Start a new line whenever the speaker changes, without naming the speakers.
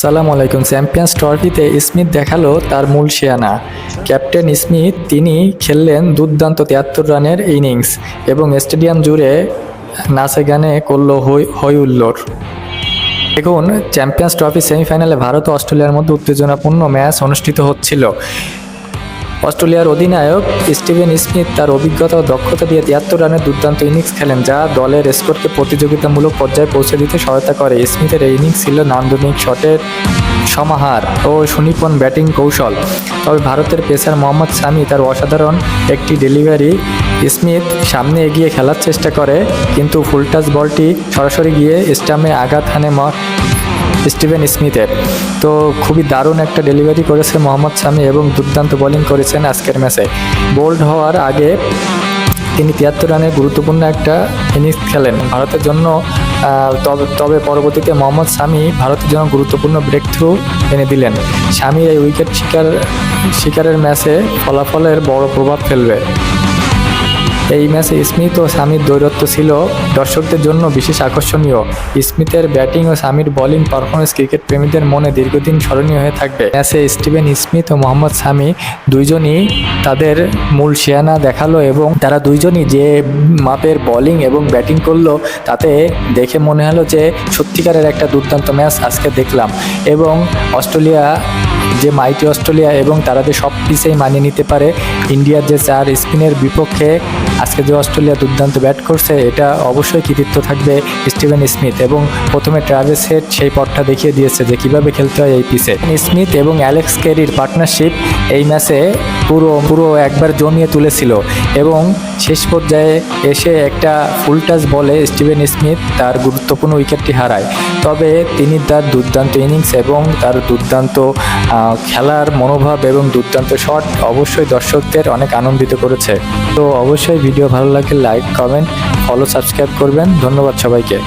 আসসালামু আলাইকুম। চ্যাম্পিয়ন্স ট্রফিতে স্মিথ দেখাল তার মূল শিয়ানা ক্যাপ্টেন স্মিথ, তিনি খেললেন দুর্দান্ত তিয়াত্তর রানের ইনিংস এবং স্টেডিয়াম জুড়ে নাচে গানে করল হই হই উল্লোর দেখুন চ্যাম্পিয়ন্স ট্রফি সেমিফাইনালে ভারত ও অস্ট্রেলিয়ার মধ্যে উত্তেজনাপূর্ণ ম্যাচ অনুষ্ঠিত হচ্ছিল। অস্ট্রেলিয়ার অধিনায়ক স্টিভেন স্মিথ তার অভিজ্ঞতা ও দক্ষতা দিয়ে তিয়াত্তর রানের দুর্দান্ত ইনিংস খেলেন, যা দলের স্কোরকে প্রতিযোগিতামূলক পর্যায়ে পৌঁছে দিতে সহায়তা করে। স্মিথের এই ইনিংস ছিল নান্দনিক শটের সমাহার ও সুনিপুণ ব্যাটিং কৌশল। তবে ভারতের পেসার মোহাম্মদ সামি তার অসাধারণ একটি ডেলিভারি স্মিথ সামনে এগিয়ে খেলার চেষ্টা করে, কিন্তু ফুলটাস বলটি সরাসরি গিয়ে স্টামে আঘাত হানে স্টিভেন স্মিথের। তো খুবই দারুণ একটা ডেলিভারি করেছে মোহাম্মদ শামি এবং দুর্দান্ত বোলিং করেছেন আজকের ম্যাচে বোল্ড হওয়ার আগে তিনি তিয়াত্তর রানের গুরুত্বপূর্ণ একটা ইনিংস খেলেন। ভারতের জন্য তবে তবে পরবর্তীতে মোহাম্মদ শামি ভারতের জন্য গুরুত্বপূর্ণ ব্রেক থ্রু এনে দিলেন। শামির এই উইকেট শিকার, শিকারের ম্যাচে ফলাফলের বড় প্রভাব ফেলবে। এই ম্যাচে স্মিথ ও সামির দৈরত্ব ছিল দর্শকদের জন্য বিশেষ আকর্ষণীয়। স্মিথের ব্যাটিং ও সামির বোলিং পারফরমেন্স ক্রিকেট প্রেমীদের মনে দীর্ঘদিন স্মরণীয় হয়ে থাকবে। ম্যাচে স্টিভেন স্মিথ ও মোহাম্মদ সামি দুইজনই তাদের মূল শিয়ানা দেখাল এবং তারা দুইজনই যে মাপের বোলিং এবং ব্যাটিং করল তাতে দেখে মনে হলো যে সত্যিকারের একটা দুর্দান্ত ম্যাচ আজকে দেখলাম। এবং অস্ট্রেলিয়া, যে মাইটি অস্ট্রেলিয়া এবং তারা যে সব পিসেই মানিয়ে নিতে পারে, ইন্ডিয়ার যে চার স্পিনের বিপক্ষে আজকে যে অস্ট্রেলিয়া দুর্দান্ত ব্যাট করছে, এটা অবশ্যই কৃতিত্ব থাকবে স্টিভেন স্মিথ এবং প্রথমে ট্রাভেস হেড সেই পথটা দেখিয়ে দিয়েছে যে কীভাবে খেলতে হয় এই পিসে স্মিথ এবং অ্যালেক্স কেরির পার্টনারশিপ এই ম্যাচে পুরো পুরো একবার জমিয়ে তুলেছিল এবং শেষ পর্যায়ে এসে একটা ফুল টাচ বলে স্টিভেন স্মিথ তার গুরুত্বপূর্ণ উইকেটটি হারায়। তবে তিনি তার দুর্দান্ত ইনিংস এবং তার দুর্দান্ত খেলার মনোভাব এবং দুর্দান্ত শট অবশ্যই দর্শকদের অনেক আনন্দিত করেছে। তো অবশ্যই ভিডিও ভালো লাগে লাইক, কমেন্ট ফলো সাবস্ক্রাইব করবেন। ধন্যবাদ সবাইকে।